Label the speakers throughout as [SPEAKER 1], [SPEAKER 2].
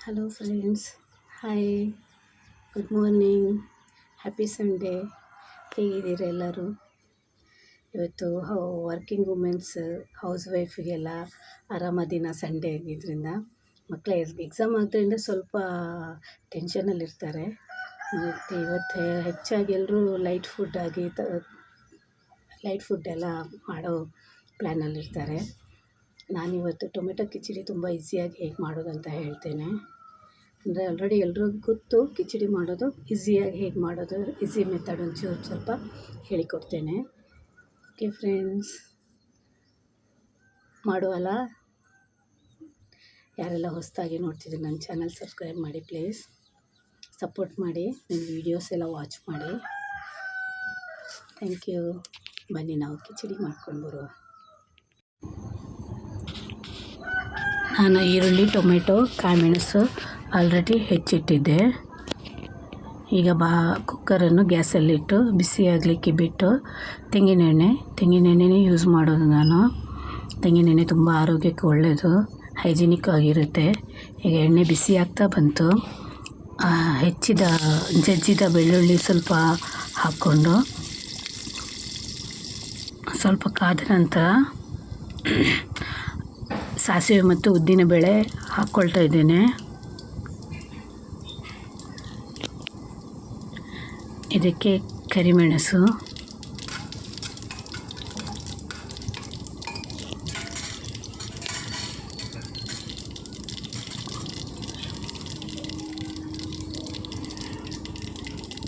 [SPEAKER 1] Hello friends hi good morning happy Sunday ಹೇಗಿದ್ದೀರ ಎಲ್ಲರೂ? ಇವತ್ತು ವರ್ಕಿಂಗ್ ವುಮೆನ್ಸ್ ಹೌಸ್ ವೈಫಿಗೆಲ್ಲ ಆರಾಮ ದಿನ ಸಂಡೇ ಆಗಿದ್ದರಿಂದ ಮಕ್ಕಳ ಎಕ್ಸಾಮ್ ಆದ್ದರಿಂದ ಸ್ವಲ್ಪ ಟೆನ್ಷನಲ್ಲಿರ್ತಾರೆ ಮತ್ತು ಇವತ್ತು ಹೆಚ್ಚಾಗಿ ಎಲ್ಲರೂ ಲೈಟ್ ಫುಡ್ ಆಗಿ ತ ಲೈಟ್ ಫುಡ್ ಎಲ್ಲ ಮಾಡೋ ಪ್ಲ್ಯಾನಲ್ಲಿರ್ತಾರೆ ನಾನಿವತ್ತು ಟೊಮೆಟೊ ಕಿಚಡಿ ತುಂಬ ಈಸಿಯಾಗಿ ಹೇಗೆ ಮಾಡೋದು ಅಂತ ಹೇಳ್ತೇನೆ. ಅಂದರೆ ಆಲ್ರೆಡಿ ಎಲ್ರಿಗೂ ಗೊತ್ತು ಕಿಚಡಿ ಮಾಡೋದು ಈಸಿಯಾಗಿ ಹೇಗೆ ಮಾಡೋದು ಈಸಿ ಮೆಥಡ್ ಒಂಚೂರು ಸ್ವಲ್ಪ ಹೇಳಿಕೊಡ್ತೇನೆ. ಓಕೆ ಫ್ರೆಂಡ್ಸ್ ಮಾಡುವಲ್ಲ? ಯಾರೆಲ್ಲ ಹೊಸದಾಗಿ ನೋಡ್ತಿದ್ದೀರಿ ನನ್ನ ಚಾನಲ್ ಸಬ್ಸ್ಕ್ರೈಬ್ ಮಾಡಿ ಪ್ಲೀಸ್ ಸಪೋರ್ಟ್ ಮಾಡಿ ನನ್ನ ವೀಡಿಯೋಸ್ ಎಲ್ಲ ವಾಚ್ ಮಾಡಿ. ಥ್ಯಾಂಕ್ ಯು ಬನ್ನಿ ನಾವು ಕಿಚಡಿ ಮಾಡ್ಕೊಂಡು ಬರುವ. ನಾನು ಈರುಳ್ಳಿ, ಟೊಮೆಟೊ ಕಾಯಿಮೆಣಸು ಆಲ್ರೆಡಿ ಹೆಚ್ಚಿಟ್ಟಿದ್ದೆ ಈಗ ಬಾ, ಕುಕ್ಕರನ್ನು ಗ್ಯಾಸಲ್ಲಿಟ್ಟು ಬಿಸಿ ಆಗಲಿಕ್ಕೆ ಬಿಟ್ಟು ತೆಂಗಿನೆಣ್ಣೆ, ತೆಂಗಿನೆಣ್ಣೆನೇ ಯೂಸ್ ಮಾಡೋದು ನಾನು. ತೆಂಗಿನೆಣ್ಣೆ ತುಂಬ ಆರೋಗ್ಯಕ್ಕೆ ಒಳ್ಳೆಯದು ಹೈಜಿನಿಕ್ ಆಗಿರುತ್ತೆ. ಈಗ ಎಣ್ಣೆ ಬಿಸಿ ಆಗ್ತಾ ಬಂತು. ಹೆಚ್ಚಿದ, ಜಜ್ಜಿದ ಬೆಳ್ಳುಳ್ಳಿ ಸ್ವಲ್ಪ ಹಾಕ್ಕೊಂಡು, ಸ್ವಲ್ಪ ಕಾದ ನಂತರ ಸಾಸಿವೆ ಮತ್ತು ಉದ್ದಿನಬೇಳೆ ಹಾಕ್ಕೊಳ್ತಾ ಇದ್ದೇನೆ. ಇದಕ್ಕೆ ಕರಿಮೆಣಸು.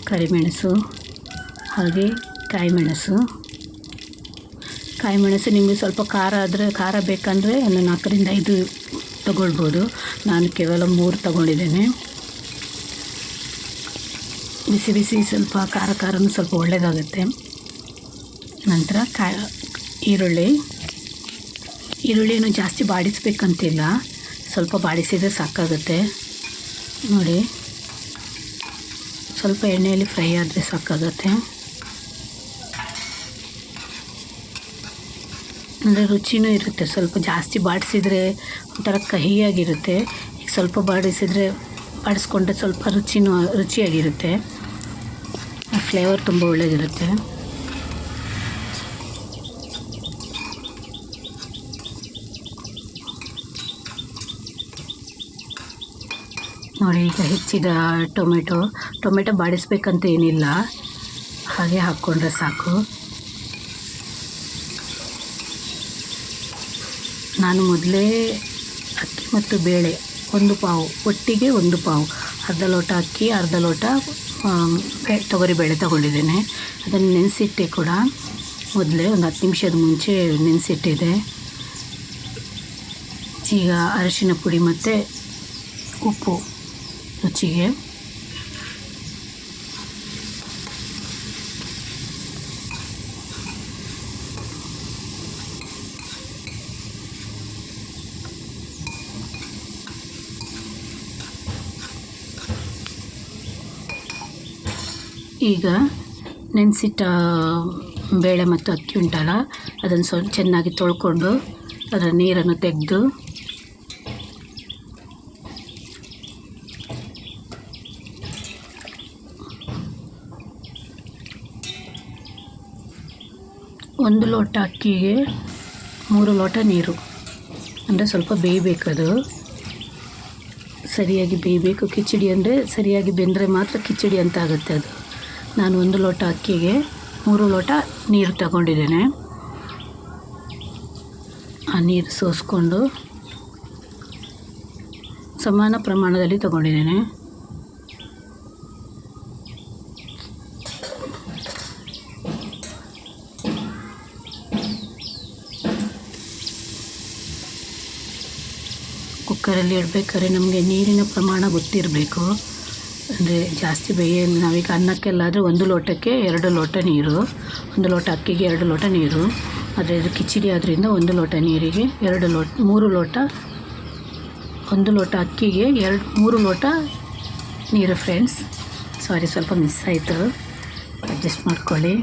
[SPEAKER 1] ಕರಿಮೆಣಸು ಹಾಗೆ ಕಾಯಿಮೆಣಸು. ಕಾಯಿಮೆಣಸು ನಿಮಗೆ ಸ್ವಲ್ಪ ಖಾರ ಆದರೆ ಖಾರ ಬೇಕಂದರೆ ಒಂದು ನಾಲ್ಕರಿಂದ ಐದು ತಗೊಳ್ಬೋದು. ನಾನು ಕೇವಲ ಮೂರು ತಗೊಂಡಿದ್ದೇನೆ. ಬಿಸಿ ಬಿಸಿ ಸ್ವಲ್ಪ ಖಾರ ಖಾರನೂ ಸ್ವಲ್ಪ ಒಳ್ಳೆಯದಾಗುತ್ತೆ ನಂತರ ಕಾ, ಈರುಳ್ಳಿ. ಈರುಳ್ಳಿಯನ್ನು ಜಾಸ್ತಿ ಬಾಡಿಸ್ಬೇಕಂತಿಲ್ಲ. ಸ್ವಲ್ಪ ಬಾಡಿಸಿದರೆ ಸಾಕಾಗುತ್ತೆ. ನೋಡಿ. ಸ್ವಲ್ಪ ಎಣ್ಣೆಯಲ್ಲಿ ಫ್ರೈ ಆದರೆ ಸಾಕಾಗುತ್ತೆ. ಅಂದರೆ ರುಚಿನೂ ಇರುತ್ತೆ. ಸ್ವಲ್ಪ ಜಾಸ್ತಿ ಬಾಡಿಸಿದರೆ ಒಂಥರ ಕಹಿಯಾಗಿರುತ್ತೆ. ಈಗ ಸ್ವಲ್ಪ ಬಾಡಿಸಿದರೆ, ಬಾಡಿಸ್ಕೊಂಡ್ರೆ ಸ್ವಲ್ಪ ರುಚಿನೂ, ರುಚಿಯಾಗಿರುತ್ತೆ. ಫ್ಲೇವರ್ ತುಂಬ ಒಳ್ಳೆಯದಿರುತ್ತೆ ನೋಡಿ ಈಗ ಹೆಚ್ಚಿದ ಟೊಮೆಟೊ. ಟೊಮೆಟೊ ಬಾಡಿಸ್ಬೇಕಂತ ಏನಿಲ್ಲ. ಹಾಗೆ ಹಾಕ್ಕೊಂಡ್ರೆ ಸಾಕು. ನಾನು ಮೊದಲೇ ಅಕ್ಕಿ ಮತ್ತು ಬೇಳೆ ಒಂದು ಪಾವು, ಒಟ್ಟಿಗೆ ಒಂದು ಪಾವು, ಅರ್ಧ ಲೋಟ ಅಕ್ಕಿ, ಅರ್ಧ ಲೋಟ ತೊಗರಿಬೇಳೆ ತೊಗೊಂಡಿದ್ದೇನೆ. ಅದನ್ನು ನೆನೆಸಿಟ್ಟೆ ಕೂಡ. ಮೊದಲೇ ಒಂದು ಹತ್ತು ನಿಮಿಷದ ಮುಂಚೆ ನೆನೆಸಿಟ್ಟಿದೆ ಈಗ ಅರಿಶಿನ ಪುಡಿ ಮತ್ತು ಉಪ್ಪು ರುಚಿಗೆ. ಈಗ ನೆನೆಸಿಟ್ಟ ಬೇಳೆ ಮತ್ತು ಅಕ್ಕಿ ಉಂಟಲ್ಲ, ಅದನ್ನು ಸ್ವಲ್ಪ ಚೆನ್ನಾಗಿ ತೊಳ್ಕೊಂಡು ಅದರ ನೀರನ್ನು ತೆಗೆದು ಒಂದು ಲೋಟ ಅಕ್ಕಿಗೆ ಮೂರು ಲೋಟ ನೀರು. ಅಂದರೆ ಸ್ವಲ್ಪ ಬೇಯಬೇಕದು ಸರಿಯಾಗಿ ಬೇಯಬೇಕು. ಕಿಚಡಿ ಅಂದರೆ ಸರಿಯಾಗಿ ಬೆಂದರೆ ಮಾತ್ರ ಕಿಚಡಿ ಅಂತ ಆಗುತ್ತೆ ಅದು. ನಾನು ಒಂದು ಲೋಟ ಅಕ್ಕಿಗೆ ಮೂರು ಲೋಟ ನೀರು ತಗೊಂಡಿದ್ದೇನೆ. ಆ ನೀರು ಸೋಸ್ಕೊಂಡು ಸಮಾನ ಪ್ರಮಾಣದಲ್ಲಿ ತಗೊಂಡಿದ್ದೇನೆ. ಕುಕ್ಕರಲ್ಲಿ ಇಡಬೇಕಾದ್ರೆ ನಮಗೆ ನೀರಿನ ಪ್ರಮಾಣ ಗೊತ್ತಿರಬೇಕು. ಅಂದರೆ ಜಾಸ್ತಿ ಬೇಯ ನಾವೀಗ ಅನ್ನಕ್ಕೆಲ್ಲಾದರೆ ಒಂದು ಲೋಟಕ್ಕೆ ಎರಡು ಲೋಟ ನೀರು, ಒಂದು ಲೋಟ ಅಕ್ಕಿಗೆ ಎರಡು ಲೋಟ ನೀರು, ಆದರೆ ಇದು ಕಿಚಡಿ ಆದ್ದರಿಂದ ಒಂದು ಲೋಟ ನೀರಿಗೆ ಎರಡು ಲೋಟ, ಮೂರು ಲೋಟ, ಒಂದು ಲೋಟ ಅಕ್ಕಿಗೆ ಎರಡು, ಮೂರು ಲೋಟ ನೀರು ಫ್ರೆಂಡ್ಸ್ ಸಾರಿ ಸ್ವಲ್ಪ ಮಿಸ್ ಆಯಿತು. ಅಡ್ಜಸ್ಟ್ ಮಾಡ್ಕೊಳ್ಳಿ.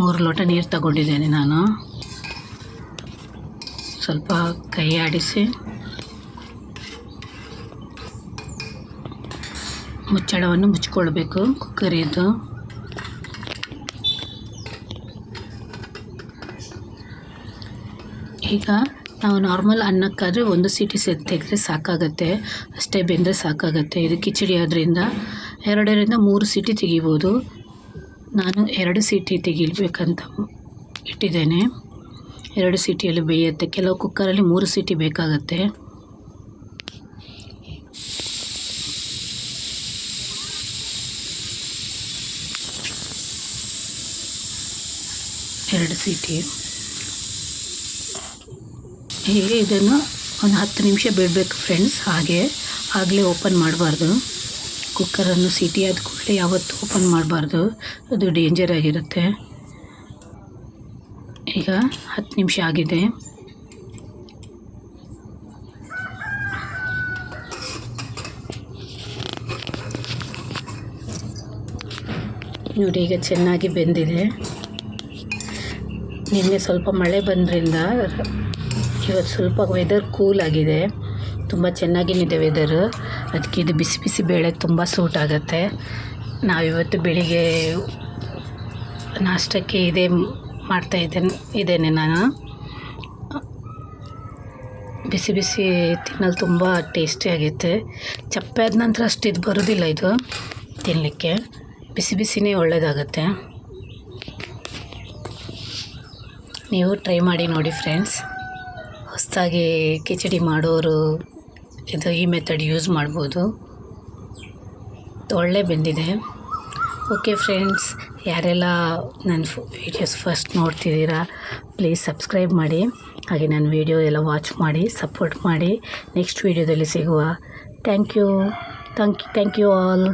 [SPEAKER 1] ಮೂರು ಲೋಟ ನೀರು ತಗೊಂಡಿದ್ದೇನೆ ನಾನು. ಸ್ವಲ್ಪ ಕೈ ಆಡಿಸಿ ಮುಚ್ಚಳವನ್ನು ಮುಚ್ಕೊಳ್ಬೇಕು ಕುಕ್ಕರಿದ್ದು ಈಗ ನಾವು ನಾರ್ಮಲ್ ಅನ್ನಕ್ಕಾದರೆ ಒಂದು ಸೀಟಿ ಸೆ ತೆಗೆದ್ರೆ ಸಾಕಾಗತ್ತೆ, ಅಷ್ಟೇ ಬೆಂದರೆ ಸಾಕಾಗತ್ತೆ. ಇದು ಕಿಚಡಿ ಆದ್ದರಿಂದ ಎರಡರಿಂದ ಮೂರು ಸೀಟಿ ತೆಗಿಬೋದು. ನಾನು ಎರಡು ಸೀಟಿ ತೆಗಿಬೇಕಂತ ಇಟ್ಟಿದ್ದೇನೆ. ಎರಡು ಸೀಟಿಯಲ್ಲಿ ಬೇಯುತ್ತೆ. ಕೆಲವು ಕುಕ್ಕರಲ್ಲಿ ಮೂರು ಸೀಟಿ ಬೇಕಾಗುತ್ತೆ. ಎರಡು ಸೀಟಿ. ಹೀಗೆ ಇದನ್ನು ಒಂದು ಹತ್ತು ನಿಮಿಷ ಬಿಡಬೇಕು ಫ್ರೆಂಡ್ಸ್? ಹಾಗೆ. ಆಗಲೇ ಓಪನ್ ಮಾಡಬಾರ್ದು. ಕುಕ್ಕರನ್ನು ಸೀಟಿ ಆದ ಕೂಡಲೇ ಯಾವತ್ತೂ ಓಪನ್ ಮಾಡಬಾರ್ದು. ಅದು ಡೇಂಜರ್ ಆಗಿರುತ್ತೆ. ಈಗ ಹತ್ತು ನಿಮಿಷ ಆಗಿದೆ. ನೋಡಿ, ಈಗ ಚೆನ್ನಾಗಿ ಬೆಂದಿದೆ. ನಿನ್ನೆ ಸ್ವಲ್ಪ ಮಳೆ ಬಂದ್ರಿಂದ ಇವತ್ತು ಸ್ವಲ್ಪ ವೆದರ್ ಕೂಲ್ ಆಗಿದೆ. ತುಂಬ ಚೆನ್ನಾಗಿನಿದೆ ವೆದರು ಅದಕ್ಕೆ ಇದು ಬಿಸಿ ಬಿಸಿ ಬೇಳೆ ತುಂಬ ಸೂಟ್ ಆಗುತ್ತೆ. ನಾವಿವತ್ತು ಬೆಳಿಗ್ಗೆ ನಾಷ್ಟಕ್ಕೆ ಇದೇ ಮಾಡ್ತಾ ಇದ್ದೇನೆ ಇದ್ದೇನೆ ನಾನು. ಬಿಸಿ ಬಿಸಿ ತಿನ್ನಲು ತುಂಬ ಟೇಸ್ಟಿ ಆಗೈತೆ. ಚಪ್ಪೆ ಆದ ನಂತರ ಅಷ್ಟು ಇದು ಬರೋದಿಲ್ಲ ಇದು ತಿನ್ನಲಿಕ್ಕೆ ಬಿಸಿ ಬಿಸಿನೇ ಒಳ್ಳೆಯದಾಗುತ್ತೆ ನೀವು ಟ್ರೈ ಮಾಡಿ ನೋಡಿ ಫ್ರೆಂಡ್ಸ್. ಹೊಸದಾಗಿ ಕಿಚಡಿ ಮಾಡೋರು ಇದು ಈ ಮೆಥಡ್ ಯೂಸ್ ಮಾಡ್ಬೋದು. ಒಳ್ಳೆ ಬೆಂದಿದೆ. ಓಕೆ ಫ್ರೆಂಡ್ಸ್ ಯಾರೆಲ್ಲ ನನ್ನ ವೀಡಿಯೋಸ್ ಫಸ್ಟ್ ನೋಡ್ತಿದ್ದೀರಾ ಪ್ಲೀಸ್ ಸಬ್ಸ್ಕ್ರೈಬ್ ಮಾಡಿ. ಹಾಗೆ ನನ್ನ ವೀಡಿಯೋ ಎಲ್ಲ ವಾಚ್ ಮಾಡಿ ಸಪೋರ್ಟ್ ಮಾಡಿ. ನೆಕ್ಸ್ಟ್ ವೀಡಿಯೋದಲ್ಲಿ ಸಿಗುವ thank you thank thank you all